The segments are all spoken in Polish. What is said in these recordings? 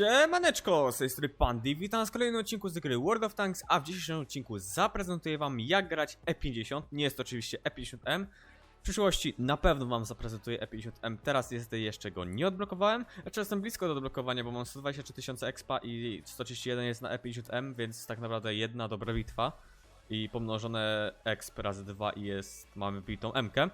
Siemaneczko, z tej strony Pandy, witam w kolejnym odcinku z gry World of Tanks, a w dzisiejszym odcinku zaprezentuję wam jak grać E50, nie jest to oczywiście E50M, w przyszłości na pewno wam zaprezentuję E50M, teraz niestety jeszcze go nie odblokowałem, znaczy jestem blisko do odblokowania, bo mam 123 tysiące expa i 131 jest na E50M, więc tak naprawdę jedna dobra bitwa i pomnożone exp razy 2 i jest, mamy bitą M-kę.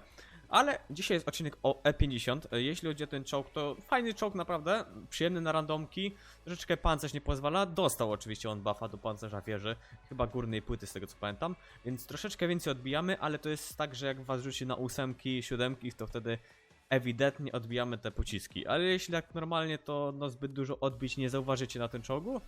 Ale dzisiaj jest odcinek o E50. E, Jeśli chodzi o ten czołg, to fajny czołg naprawdę, przyjemny na randomki. Troszeczkę pancerz nie pozwala. Dostał oczywiście on buffa do pancerza wieży, chyba górnej płyty z tego co pamiętam. Więc troszeczkę więcej odbijamy, ale to jest tak, że jak was rzuci na ósemki, siódemki, to wtedy ewidentnie odbijamy te pociski. Ale jeśli tak normalnie, to no zbyt dużo odbić nie zauważycie na tym czołgu.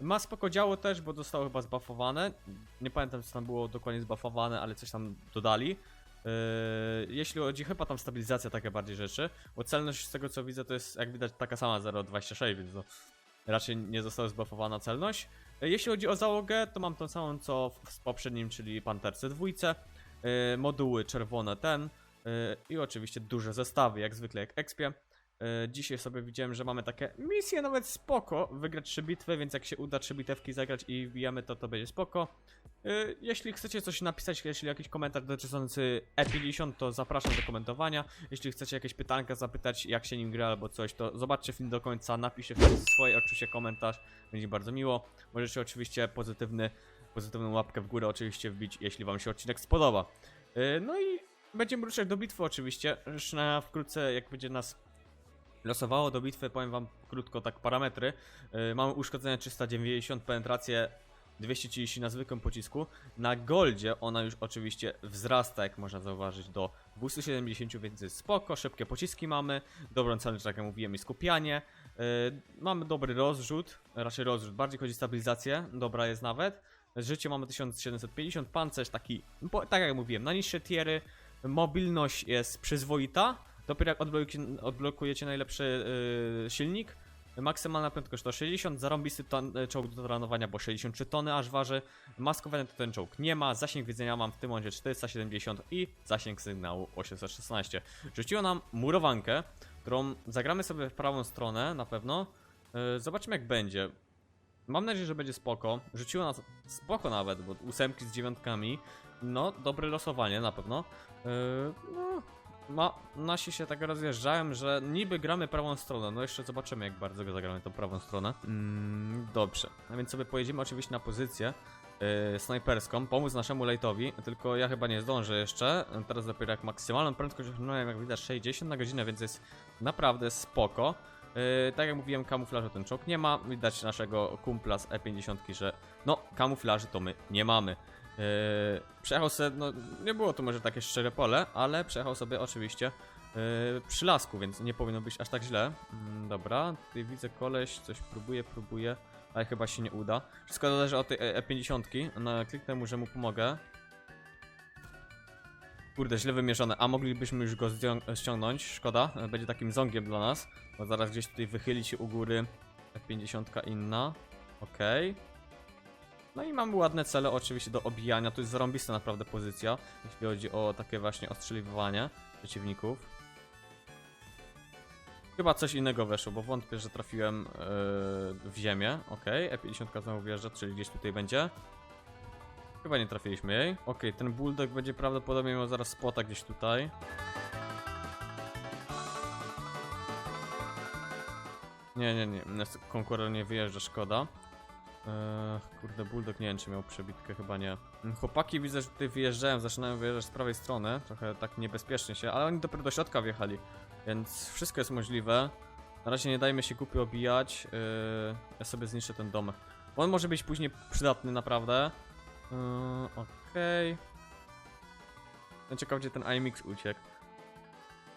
Ma spoko działo też, bo zostało chyba zbuffowane. Nie pamiętam co tam było dokładnie zbuffowane, ale coś tam dodali. Yy, jeśli chodzi chyba tam stabilizacja, takie bardziej rzeczy, bo celność z tego co widzę to jest jak widać taka sama 0.26, więc no, raczej nie została zbuffowana celność. Yy, jeśli chodzi o załogę, to mam tą samą co w, poprzednim, czyli Panterce dwójce, yy, moduły czerwone ten i oczywiście duże zestawy, jak zwykle jak Expie. Yy, Dzisiaj sobie widziałem, że mamy takie misje nawet spoko, wygrać trzy bitwy, więc jak się uda trzy bitewki zagrać i wbijamy to, to będzie spoko. Y, Jeśli chcecie coś napisać, jeśli jakiś komentarz dotyczący E50, to zapraszam do komentowania. Jeśli chcecie jakieś pytanka zapytać, jak się nim gra albo coś, to zobaczcie film do końca, napiszcie swoje oczywiście komentarz, będzie bardzo miło. Możecie oczywiście pozytywny, pozytywną łapkę w górę oczywiście wbić, jeśli wam się odcinek spodoba. Y, No i będziemy ruszać do bitwy oczywiście, już na wkrótce jak będzie nas losowało do bitwy, powiem wam krótko tak parametry. Yy, mamy uszkodzenie 390, penetrację 230 na zwykłym pocisku. Na goldzie ona już oczywiście wzrasta, jak można zauważyć, do 270, więc spoko. Szybkie pociski mamy, dobrą celność, tak jak mówiłem, i skupianie. Yy, mamy dobry rozrzut, raczej rozrzut, bardziej chodzi o stabilizację, dobra jest nawet. Życie mamy 1750, pancerz taki, po- tak jak mówiłem, na niższe tiery. Mobilność jest przyzwoita. Dopiero jak odblokujecie, odblokujecie najlepszy yy, silnik, maksymalna prędkość to 60, zarąbisty ton, y, czołg do trenowania, bo 63 tony aż waży, maskowania to ten czołg nie ma, zasięg widzenia mam w tym momencie 470 i zasięg sygnału 816. Rzuciło nam murowankę, którą zagramy sobie w prawą stronę na pewno, yy, zobaczymy jak będzie. Mam nadzieję, że będzie spoko. Rzuciło nas spoko nawet, bo ósemki z dziewiątkami. No, dobre losowanie na pewno. Yy, no, ma, nasi się tak rozjeżdżałem, że niby gramy prawą stronę. No jeszcze zobaczymy, jak bardzo go zagramy tą prawą stronę. Mm, dobrze, a więc sobie pojedziemy oczywiście na pozycję yy, snajperską, pomóc naszemu lejtowi, tylko ja chyba nie zdążę jeszcze. Teraz dopiero jak maksymalną prędkość osiągnąłem, jak widać, 60 na godzinę, więc jest naprawdę spoko. Yy, tak jak mówiłem, kamuflażu ten czołg nie ma. Widać naszego kumpla z E50, że no, kamuflaży to my nie mamy. Yy, przejechał sobie, no nie było to może takie szczere pole, ale przejechał sobie oczywiście yy, przy lasku, więc nie powinno być aż tak źle. Mm, dobra, tutaj widzę koleś, coś próbuje, próbuje, ale chyba się nie uda. Wszystko zależy od tej E- E50. No, kliknę mu, że mu pomogę. Kurde, źle wymierzone. A moglibyśmy już go ściągnąć, szkoda. E, Będzie takim zongiem dla nas, bo zaraz gdzieś tutaj wychyli się u góry E50 inna. Okej. No i mamy ładne cele oczywiście do obijania. To jest zarąbista naprawdę pozycja, jeśli chodzi o takie właśnie ostrzeliwanie przeciwników. Chyba coś innego weszło, bo wątpię, że trafiłem yy, w ziemię. Okej, E50 znowu wjeżdża, czyli gdzieś tutaj będzie. Chyba nie trafiliśmy jej. Okej, ten bulldog będzie prawdopodobnie miał zaraz spota gdzieś tutaj. Nie, nie, nie, konkurent nie wyjeżdża, szkoda. Eee, kurde, Bulldog nie wiem, czy miał przebitkę, chyba nie. Mm, Chłopaki widzę, że tutaj wyjeżdżają, zaczynają wyjeżdżać z prawej strony, trochę tak niebezpiecznie się, ale oni dopiero do środka wjechali, więc wszystko jest możliwe. Na razie nie dajmy się głupio obijać, eee, ja sobie zniszczę ten domek. On może być później przydatny naprawdę. Eee, Okej. Okay. Ciekaw, gdzie ten IMX uciekł.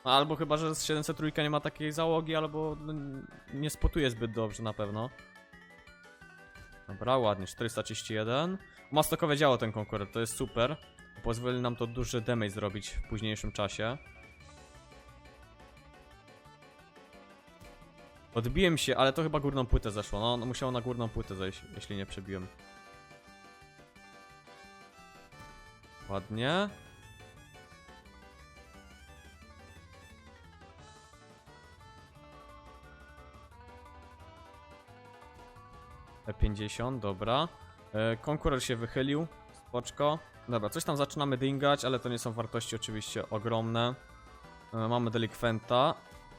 No, Albo chyba, że z 703 nie ma takiej załogi, albo no, nie spotuje zbyt dobrze na pewno. Dobra, ładnie, 431. Ma stokowe działo ten konkurent, to jest super. Pozwoli nam to duży damage zrobić w późniejszym czasie. Odbiłem się, ale to chyba górną płytę zeszło. No, no musiało na górną płytę zejść, jeśli nie przebiłem. Ładnie. E50, dobra. E, konkurent się wychylił. Spoczko. Dobra, coś tam zaczynamy dingać, ale to nie są wartości oczywiście ogromne. E, mamy delikwenta.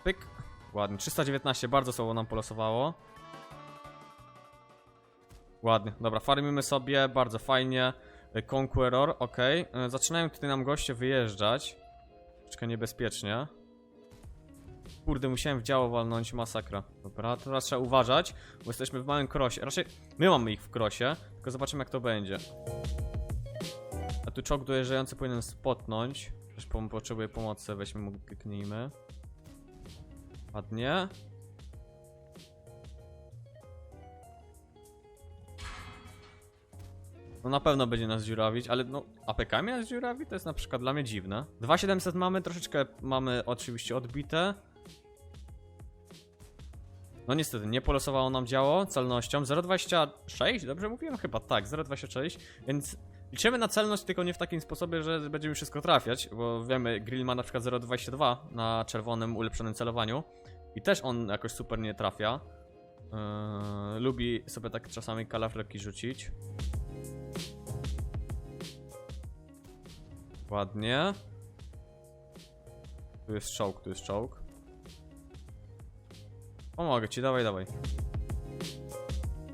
Pyk. Ładnie. 319, bardzo słabo nam polosowało. Ładnie. Dobra, farmimy sobie, bardzo fajnie. E, Conqueror, ok. Zaczynają tutaj nam goście wyjeżdżać. Troszkę niebezpiecznie. Kurde, musiałem w działo walnąć, masakra. Dobra, teraz trzeba uważać, bo jesteśmy w małym krosie. Raczej my mamy ich w krosie, tylko zobaczymy jak to będzie. A tu czołg dojeżdżający powinien spotnąć. Też potrzebuje pomocy, weźmy mu, kliknijmy. Ładnie. No na pewno będzie nas dziurawić, ale no mnie nas dziurawi? To jest na przykład dla mnie dziwne. 2700 mamy, troszeczkę mamy oczywiście odbite. No niestety, nie polosowało nam działo celnością 0,26, dobrze mówiłem? Chyba tak, 0,26, więc liczymy na celność tylko nie w takim sposobie, że będziemy wszystko trafiać, bo wiemy, Grill ma na przykład 0,22 na czerwonym ulepszonym celowaniu i też on jakoś super nie trafia. Yy, lubi sobie tak czasami kalafleki rzucić. Ładnie. Tu jest czołg, tu jest czołg. Pomogę ci, dawaj, dawaj.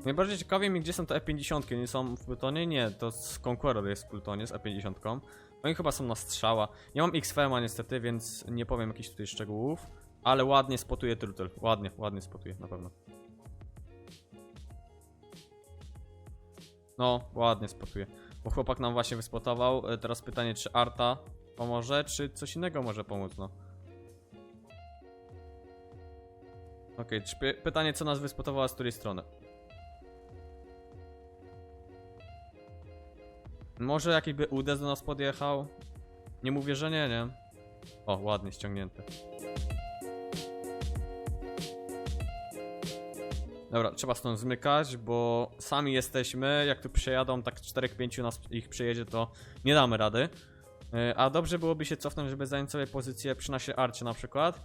Najbardziej ciekawie mi, gdzie są te E50, nie są w Plutonie? Nie, to z Conqueror jest w Plutonie, z E50. Oni chyba są na strzała. Nie mam XFM-a niestety, więc nie powiem jakichś tutaj szczegółów. Ale ładnie spotuje Turtle. Ładnie, ładnie spotuje, na pewno. No, ładnie spotuje. Bo chłopak nam właśnie wyspotował. E, Teraz pytanie, czy Arta pomoże, czy coś innego może pomóc, no. Okej, czy py- pytanie, co nas wyspotowała, z której strony? Może jakiby UDES do nas podjechał? Nie mówię, że nie, nie. O, ładnie ściągnięty. Dobra, trzeba stąd zmykać, bo sami jesteśmy. Jak tu przejadą, tak 4-5 nas ich przejedzie, to nie damy rady. Yy, A dobrze byłoby się cofnąć, żeby zająć sobie pozycję przy naszej arcie na przykład.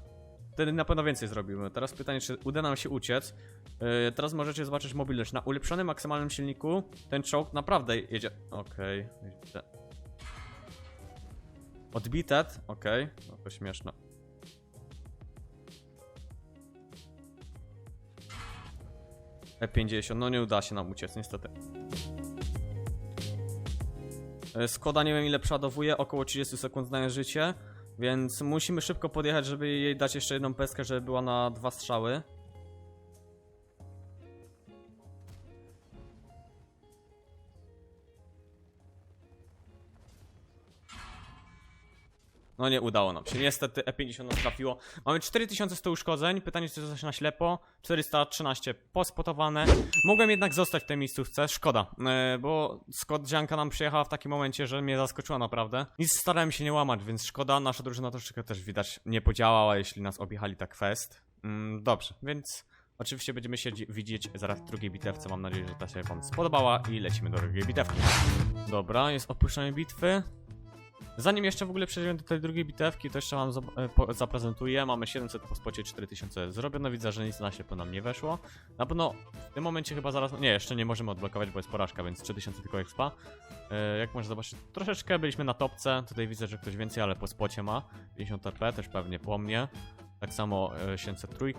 Wtedy na pewno więcej zrobimy. Teraz pytanie, czy uda nam się uciec. Yy, teraz możecie zobaczyć mobilność. Na ulepszonym maksymalnym silniku ten czołg naprawdę jedzie. Okej. Okay. Odbitet, okej. No to śmieszne. E50, no nie uda się nam uciec, niestety. E, Skoda nie wiem ile przeładowuje, około 30 sekund daje życie, więc musimy szybko podjechać, żeby jej dać jeszcze jedną peskę, żeby była na dwa strzały. No nie udało nam się. Niestety E50 nas trafiło. Mamy 4100 uszkodzeń. Pytanie, czy coś na ślepo. 413 pospotowane. Mogłem jednak zostać w tej miejscówce. Szkoda, e, bo Skodzianka nam przyjechała w takim momencie, że mnie zaskoczyła naprawdę. Nic starałem się nie łamać, więc szkoda. Nasza drużyna troszeczkę też widać nie podziałała, jeśli nas objechali tak fest. Mm, dobrze, więc oczywiście będziemy się dzi- widzieć zaraz w drugiej bitewce. Mam nadzieję, że ta się wam spodobała i lecimy do drugiej bitewki. Dobra, jest opuszczenie bitwy. Zanim jeszcze w ogóle przejdziemy do tej drugiej bitewki, to jeszcze wam e, zaprezentuję. Mamy 700 po spocie, 4000 zrobione. Widzę, że nic na ślepo nam nie weszło. Na pewno w tym momencie chyba zaraz... Nie, jeszcze nie możemy odblokować, bo jest porażka, więc 3000 tylko expa. E, Jak można zobaczyć, troszeczkę byliśmy na topce. Tutaj widzę, że ktoś więcej, ale po spocie ma. 50 TP, też pewnie po mnie. Tak samo e, 703.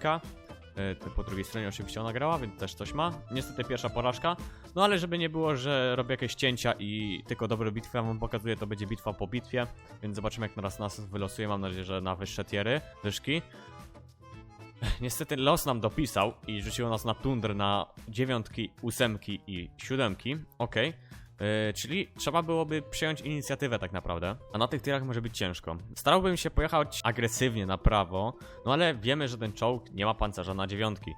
E, to Po drugiej stronie oczywiście ona grała, więc też coś ma. Niestety pierwsza porażka. No ale żeby nie było, że robię jakieś cięcia i tylko dobre bitwy ja wam pokazuję, to będzie bitwa po bitwie. Więc zobaczymy jak teraz nas wylosuje. Mam nadzieję, że na wyższe tiery, wyżki. Niestety los nam dopisał i rzuciło nas na tundrę na dziewiątki, ósemki i siódemki. Okej. Yy, czyli trzeba byłoby przyjąć inicjatywę tak naprawdę, a na tych tyrach może być ciężko. Starałbym się pojechać agresywnie na prawo, no ale wiemy, że ten czołg nie ma pancerza na dziewiątki.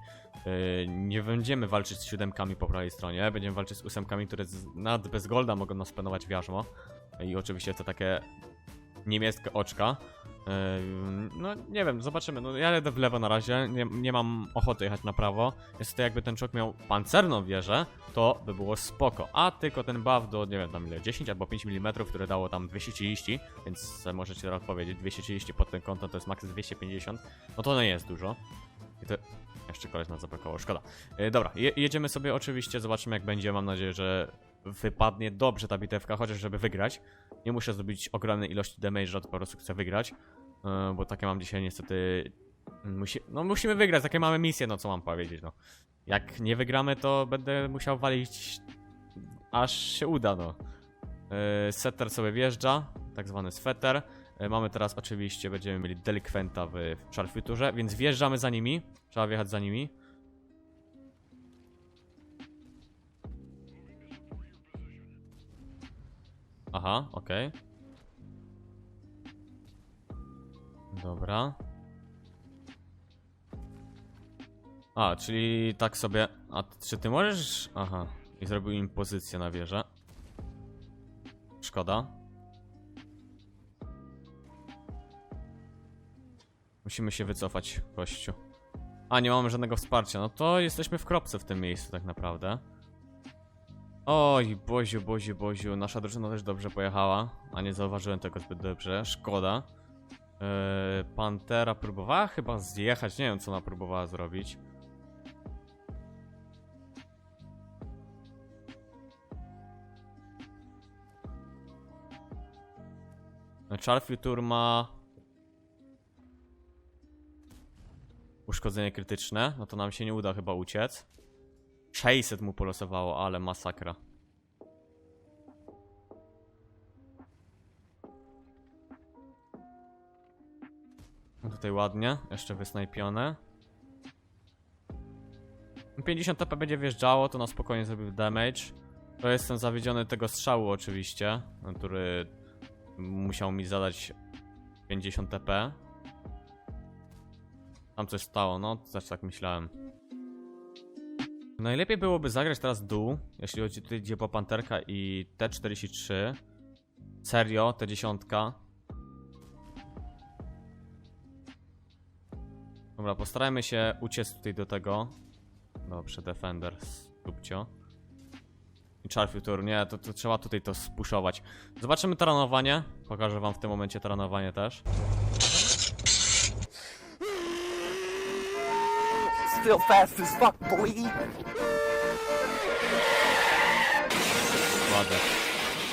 Yy, nie będziemy walczyć z siódemkami po prawej stronie, będziemy walczyć z ósemkami, które z, nawet bez golda mogą nas penować w jarzmo. I oczywiście te takie niemieckie oczka. Yy, no nie wiem, zobaczymy. No, ja jadę w lewo na razie, nie, nie mam ochoty jechać na prawo. Niestety jakby ten czołg miał pancerną wieżę, to by było spoko. A tylko ten buff do, nie wiem tam ile, 10 albo 5 mm, które dało tam 230, więc możecie teraz powiedzieć, 230 pod ten kątem to jest max 250, no to nie jest dużo. I to... Jeszcze koleś nas zablokował, szkoda. E, dobra, je, jedziemy sobie oczywiście, zobaczymy jak będzie. Mam nadzieję, że wypadnie dobrze ta bitewka, chociaż żeby wygrać. Nie muszę zrobić ogromnej ilości damage'a, to po prostu chcę wygrać. E, bo takie mam dzisiaj niestety... Musi, no musimy wygrać, takie mamy misje, no co mam powiedzieć, no. Jak nie wygramy, to będę musiał walić aż się uda, no. E, Setter sobie wjeżdża, tak zwany sweter. E, Mamy teraz oczywiście, będziemy mieli delikwenta w Sharpfuturze, więc wjeżdżamy za nimi. Trzeba wjechać za nimi. Aha, okej. Dobra. A, czyli tak sobie... A czy ty możesz... Aha. I zrobił im pozycję na wieżę. Szkoda. Musimy się wycofać, gościu. A, nie mamy żadnego wsparcia. No to jesteśmy w kropce w tym miejscu tak naprawdę. Oj, Boziu, Boziu, Boziu. Nasza drużyna też dobrze pojechała. A nie zauważyłem tego zbyt dobrze. Szkoda. Yy, Pantera próbowała chyba zjechać. Nie wiem, co ona próbowała zrobić. Char Future ma uszkodzenie krytyczne, no to nam się nie uda chyba uciec. 600 mu polosowało, ale masakra. No tutaj ładnie, jeszcze wysnajpione. 50 TP będzie wjeżdżało, to na spokojnie zrobił damage. To jestem zawiedziony tego strzału oczywiście, który musiał mi zadać 50 TP. Tam coś stało, no, też tak myślałem. Najlepiej byłoby zagrać teraz dół, jeśli chodzi tutaj idzie po Panterka i T43. Serio, T10. Dobra, postarajmy się uciec tutaj do tego. Dobrze, Defender, stupcio. I Charfutur, nie, to, to trzeba tutaj to spuszować. Zobaczymy taranowanie. Pokażę wam w tym momencie taranowanie też. Still fast as fuck, boy. Ładnie.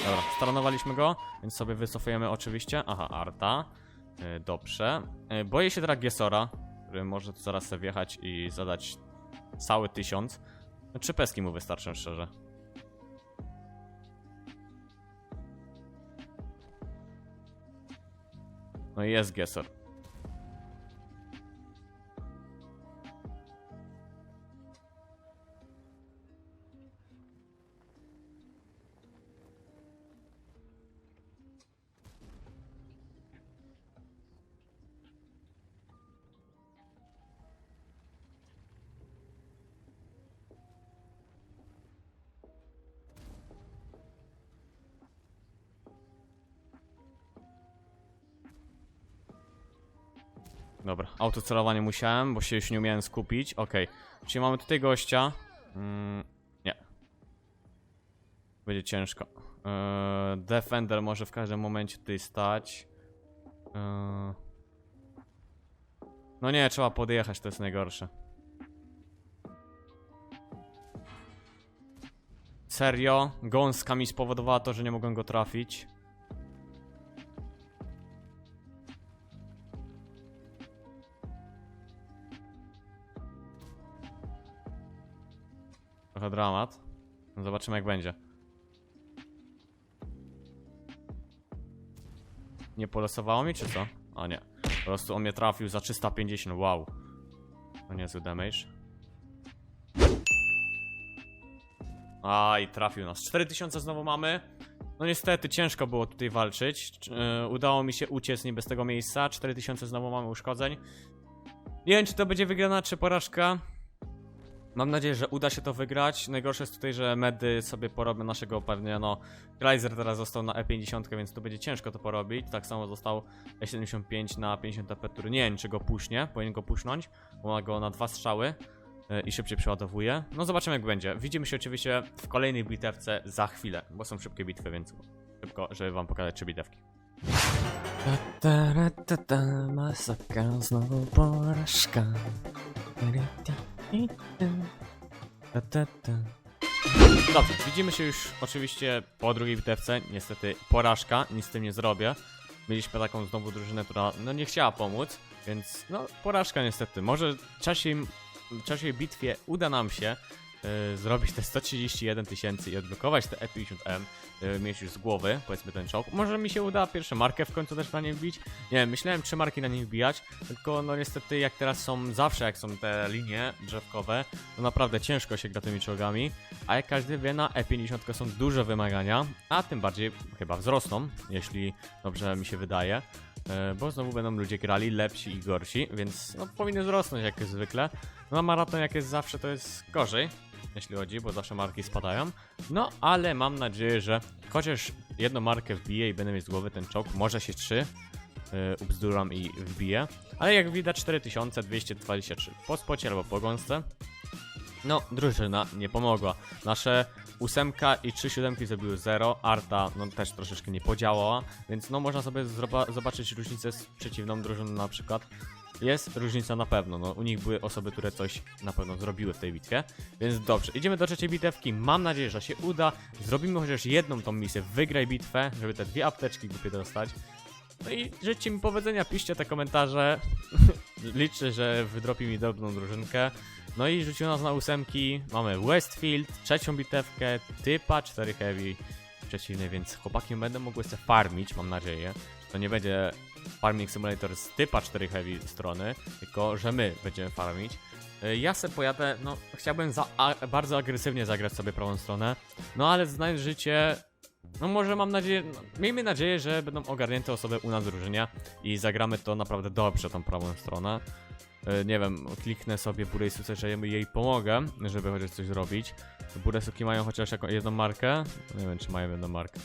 Dobra, staranowaliśmy go, więc sobie wycofujemy oczywiście. Aha, Arta. Yy, dobrze. Yy, boję się teraz Gesora, który może tu zaraz sobie wjechać i zadać cały tysiąc. No, Trzy peski mu wystarczą, szczerze. No i jest Gesor. Autocelowanie musiałem, bo się już nie umiałem skupić. Okej, czyli mamy tutaj gościa. Mm, nie. Będzie ciężko. Eee, Defender może w każdym momencie tutaj stać. Eee, no nie, trzeba podjechać, to jest najgorsze. Serio? Gąska mi spowodowała to, że nie mogłem go trafić. Trochę dramat. No Zobaczymy jak będzie. Nie polosowało mi, czy co? A nie. Po prostu on mnie trafił za 350, wow. To niezły damage. Aj, trafił nas. 4000 znowu mamy. No niestety, ciężko było tutaj walczyć. Yy, udało mi się uciec nie bez tego miejsca. 4000 znowu mamy uszkodzeń. Nie wiem, czy to będzie wygrana, czy porażka. Mam nadzieję, że uda się to wygrać. Najgorsze jest tutaj, że medy sobie porobią naszego pewnie, no... Greiser teraz został na E50, więc to będzie ciężko to porobić. Tak samo został E75 na 50 TP, który nie wiem, czy go puśnie. Powinien go pusznąć, bo ma go na dwa strzały e, i szybciej przeładowuje. No zobaczymy jak będzie. Widzimy się oczywiście w kolejnej bitewce za chwilę, bo są szybkie bitwy, więc szybko, żeby wam pokazać trzy bitewki. Ta, ta, ta, ta, masakra, znowu porażka. Dobrze, widzimy się już oczywiście po drugiej bitewce. Niestety porażka, nic z tym nie zrobię. Mieliśmy taką znowu drużynę, która no nie chciała pomóc, więc no porażka niestety. Może w czasie, w czasie bitwie uda nam się e, zrobić te 131 tysięcy i odblokować te E50M, e, mieć już z głowy, powiedzmy ten czołg. Może mi się uda pierwszą markę w końcu też na nim wbić. Nie wiem, myślałem trzy marki na nim wbijać, tylko no niestety jak teraz są, zawsze jak są te linie drzewkowe, to naprawdę ciężko się gra tymi czołgami. A jak każdy wie, na E50 są duże wymagania, a tym bardziej chyba wzrosną, jeśli dobrze mi się wydaje. E, Bo znowu będą ludzie grali lepsi i gorsi, więc no, powinny wzrosnąć jak zwykle. No a maraton jak jest zawsze to jest gorzej, jeśli chodzi, bo zawsze marki spadają. No ale mam nadzieję, że chociaż jedną markę wbiję i będę mieć z głowy ten czołg, może się trzy yy, ubzduram i wbiję. Ale jak widać 4223 po spocie albo po gąsce. No, drużyna nie pomogła. Nasze ósemka i trzy siódemki zrobiły 0, Arta no też troszeczkę nie podziałała, więc no można sobie zobaczyć różnicę z przeciwną drużyną na przykład. Jest różnica na pewno, no u nich były osoby, które coś na pewno zrobiły w tej bitwie, więc dobrze, idziemy do trzeciej bitewki, mam nadzieję, że się uda, zrobimy chociaż jedną tą misję, wygraj bitwę, żeby te dwie apteczki głupie dostać. No i życzcie mi powodzenia, piszcie te komentarze, liczę, że wydropi mi dobrą drużynkę. No i rzuciło nas na ósemki. Mamy Westfield, trzecią bitewkę, typa 4 heavy przeciwny, więc chłopaki będą mogły sobie farmić, mam nadzieję. To nie będzie Farming Simulator z typa 4 heavy strony, tylko że my będziemy farmić. Y, Ja se pojadę, no chciałbym za, a, bardzo agresywnie zagrać sobie prawą stronę, no ale znając życie, no może mam nadzieję, no, miejmy nadzieję, że będą ogarnięte osoby u nas w drużynie i zagramy to naprawdę dobrze, tą prawą stronę. E, nie wiem, kliknę sobie Buresuce, że jej pomogę, żeby chociaż coś zrobić. Buresuki mają chociaż jedną markę? Nie wiem, czy mają jedną markę.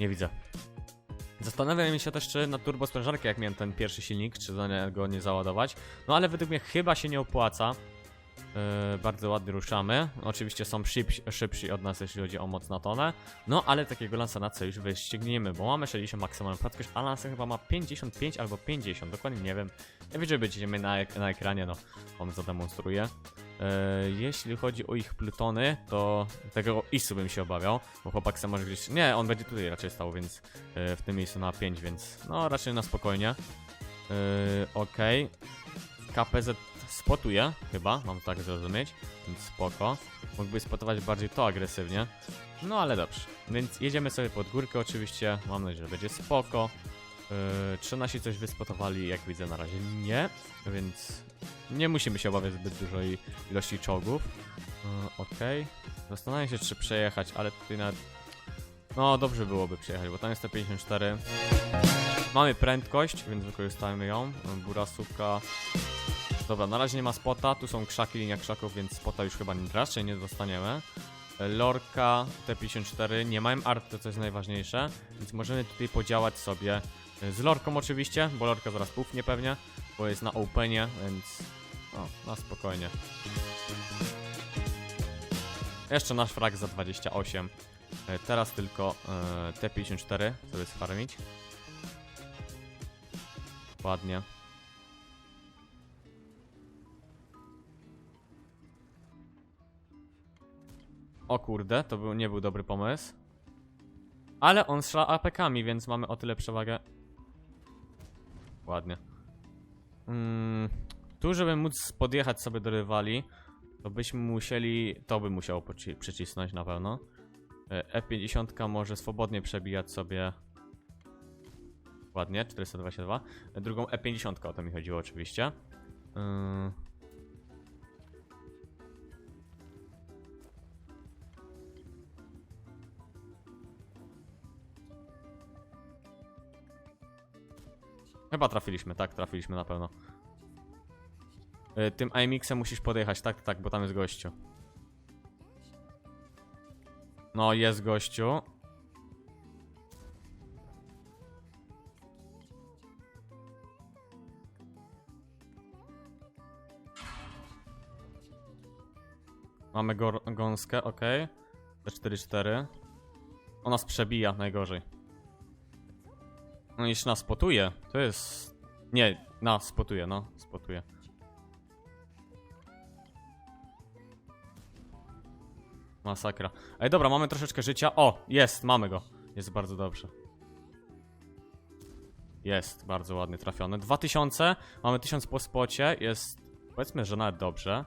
Nie widzę. Zastanawiam się też, czy na turbo sprężarkę, jak miałem ten pierwszy silnik, czy za nie- go nie załadować. No ale według mnie chyba się nie opłaca. E, bardzo ładnie ruszamy. Oczywiście są szybsi, szybsi od nas, jeśli chodzi o moc na tonę. No ale takiego Lansana co już wyścigniemy, bo mamy 60 maksymalną prędkość, a Lansen chyba ma 55 albo 50, dokładnie nie wiem. Nie wiem, czy będziemy na, ek na ekranie, no on zademonstruje. E, jeśli chodzi o ich plutony, to tego Isu bym się obawiał, bo chłopak sam może gdzieś... Nie, on będzie tutaj raczej stał, więc e, w tym miejscu na 5, więc no raczej na spokojnie. E, Okej. KPZ spotuje, chyba, mam tak zrozumieć, więc spoko. Mógłby spotować bardziej to agresywnie. No ale dobrze. Więc jedziemy sobie pod górkę oczywiście. Mam nadzieję, że będzie spoko. Yy, czy nasi coś wyspotowali? Jak widzę na razie nie, więc nie musimy się obawiać zbyt dużej ilości czołgów. Yy, Okej. Zastanawiam się, czy przejechać, ale tutaj nawet... No, dobrze byłoby przejechać, bo tam jest te 54. Mamy prędkość, więc wykorzystajmy ją. Yy, Burasuka. Dobra, na razie nie ma spota, tu są krzaki, linia krzaków, więc spota już chyba raczej nie dostaniemy. Lorka, T54, nie mają arty, co jest najważniejsze, więc możemy tutaj podziałać sobie z Lorką oczywiście, bo Lorka zaraz pufnie pewnie, bo jest na openie, więc no, na spokojnie. Jeszcze nasz frag za 28. E, Teraz tylko e, T54 sobie sfarmić. Ładnie. O kurde, to był, nie był dobry pomysł. Ale on strzela APK-ami, więc mamy o tyle przewagę. Ładnie. Mm, tu, żeby móc podjechać sobie do rywali, to byśmy musieli. To by musiało przycisnąć na pewno. E, E50 może swobodnie przebijać sobie. Ładnie, 422. E, Drugą E50 o to mi chodziło oczywiście. Yy... Chyba trafiliśmy, tak, trafiliśmy na pewno. Y, Tym IMX-em musisz podjechać, tak, tak, bo tam jest gościu. No, jest gościu. Mamy gąskę, ok. T4-4. On nas przebija najgorzej. No On już nas spotuje. To jest... Nie, na, spotuje, no, spotuje. Masakra. Ej, dobra, mamy troszeczkę życia. O, jest, mamy go. Jest bardzo dobrze. Jest, bardzo ładnie trafione. 2000, mamy 1000 po spocie, jest powiedzmy, że nawet dobrze.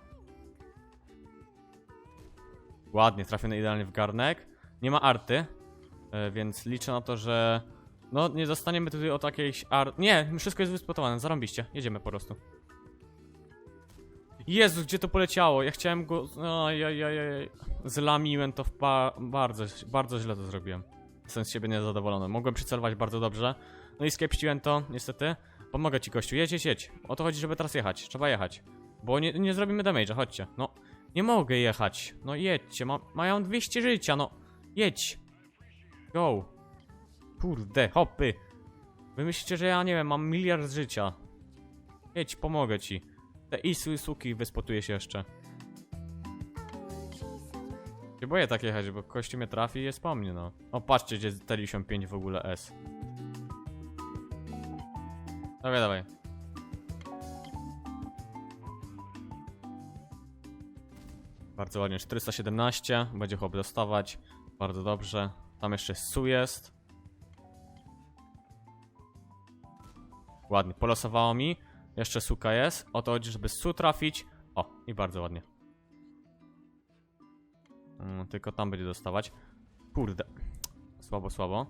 Ładnie, trafiony idealnie w garnek. Nie ma arty, e, więc liczę na to, że no, nie dostaniemy tutaj od jakiejś art... Nie, wszystko jest wyspotowane, zarąbiście. Jedziemy po prostu. Jezu, gdzie to poleciało? Ja chciałem go... Ojajajaj. Zlamiłem to w ba... bardzo, bardzo źle to zrobiłem. Jestem z siebie niezadowolony. Mogłem przycelować bardzo dobrze. No i skiepściłem to, niestety. Pomogę ci, gościu. Jedź, jedź, jedź. O to chodzi, żeby teraz jechać. Trzeba jechać. Bo nie, nie zrobimy damage'a, chodźcie. No, nie mogę jechać. No jedźcie, ma, mają 200 życia, no. Jedź. Go. Kurde, hopy. Wy myślicie, że ja, nie wiem, mam miliard życia. Jedź, pomogę ci. Te isły suki wyspotuję się jeszcze. Nie boję tak jechać, bo kości mnie trafi i jest po mnie, no. O, patrzcie, gdzie jest T95 w ogóle S. Dawaj, dawaj. Bardzo ładnie, 417, będzie chłop dostawać. Bardzo dobrze. Tam jeszcze Su jest. Ładnie, polosowało mi. Jeszcze Suka jest. O to chodzi, żeby Su trafić. O, i bardzo ładnie. Mm, tylko tam będzie dostawać. Kurde. Słabo, słabo.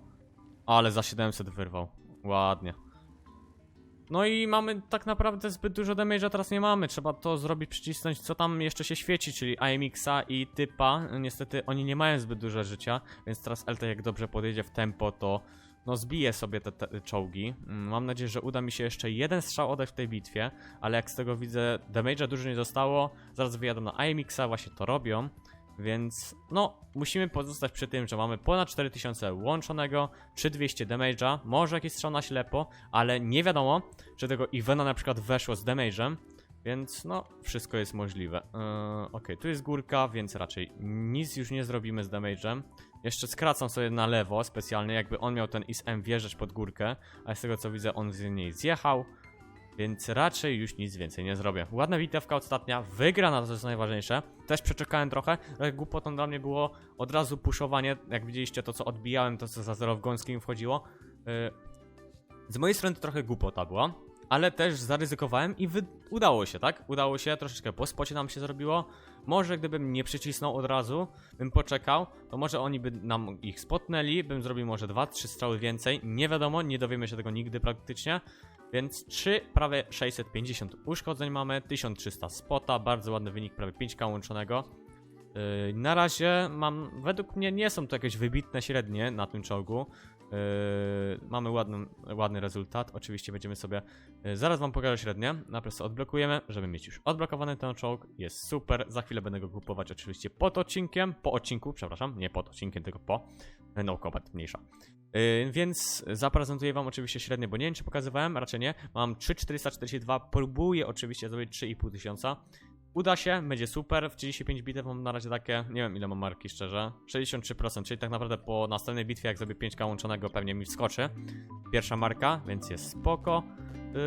Ale za 700 wyrwał. Ładnie. No i mamy tak naprawdę zbyt dużo damage'a teraz nie mamy. Trzeba to zrobić, przycisnąć co tam jeszcze się świeci, czyli IMX-a i typa. Niestety oni nie mają zbyt dużo życia, więc teraz LT jak dobrze podjedzie w tempo, to no zbije sobie te, te czołgi. Mm, Mam nadzieję, że uda mi się jeszcze jeden strzał oddać w tej bitwie, ale jak z tego widzę, damage'a dużo nie zostało. Zaraz wyjadą na IMX-a, właśnie to robią. Więc no, musimy pozostać przy tym, że mamy ponad 4000 łączonego, 3200 damage'a, może jakiś strzał na ślepo, ale nie wiadomo, czy tego Ivena na przykład weszło z damage'em, więc no, wszystko jest możliwe. Yy, ok, tu jest górka, więc raczej nic już nie zrobimy z damage'em. Jeszcze skracam sobie na lewo specjalnie, jakby on miał ten ISM wjeżdżać pod górkę, a z tego co widzę on z niej zjechał. Więc raczej już nic więcej nie zrobię. Ładna bitewka ostatnia, wygrana to jest najważniejsze. Też przeczekałem trochę, ale głupotą dla mnie było od razu puszowanie. Jak widzieliście to co odbijałem, to co za zero w gąskim wchodziło. Yy, z mojej strony to trochę głupota była, ale też zaryzykowałem i udało się, tak? Udało się, troszeczkę po spocie nam się zrobiło. Może gdybym nie przycisnął od razu, bym poczekał, to może oni by nam ich spotnęli, bym zrobił może 2-3 strzały więcej. Nie wiadomo, nie dowiemy się tego nigdy praktycznie. Więc 3, prawie 650 uszkodzeń mamy, 1300 spota, bardzo ładny wynik, prawie 5k łączonego. Yy, na razie mam, według mnie nie są to jakieś wybitne średnie na tym czołgu. Yy, mamy ładny, ładny rezultat, oczywiście będziemy sobie, yy, zaraz wam pokażę średnie, najpierw sobie odblokujemy, żeby mieć już odblokowany ten czołg, jest super, za chwilę będę go kupować oczywiście pod odcinkiem, po odcinku, przepraszam, nie pod odcinkiem, tylko po, no comment, mniejsza. Więc zaprezentuję wam oczywiście średnie, bo nie wiem czy pokazywałem, raczej nie. Mam 3442, próbuję oczywiście zrobić 3,5 tysiąca. Uda się, będzie super. W 35 bitew mam na razie takie, nie wiem ile mam marki szczerze. 63%, czyli tak naprawdę po następnej bitwie jak zrobię 5k łączonego pewnie mi wskoczy. Pierwsza marka, więc jest spoko.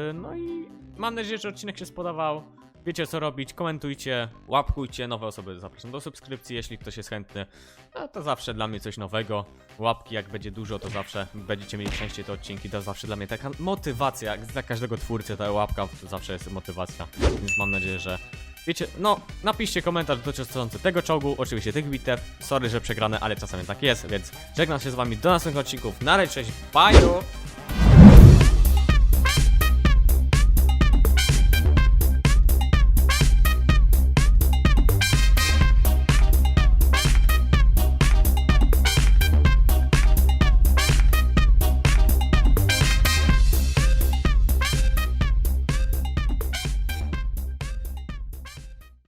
Yy, no i mam nadzieję, że odcinek się spodobał. Wiecie co robić, komentujcie, łapkujcie, nowe osoby zapraszam do subskrypcji, jeśli ktoś jest chętny. No to zawsze dla mnie coś nowego. Łapki jak będzie dużo, to zawsze będziecie mieli częściej te odcinki, to zawsze dla mnie taka motywacja, jak dla każdego twórcy ta łapka to zawsze jest motywacja. Więc mam nadzieję, że wiecie, no napiszcie komentarz dotyczący tego czołgu, oczywiście tych bitew. Sorry, że przegrane, ale czasami tak jest, więc żegnam się z wami do następnych odcinków. Na razie, cześć, bye!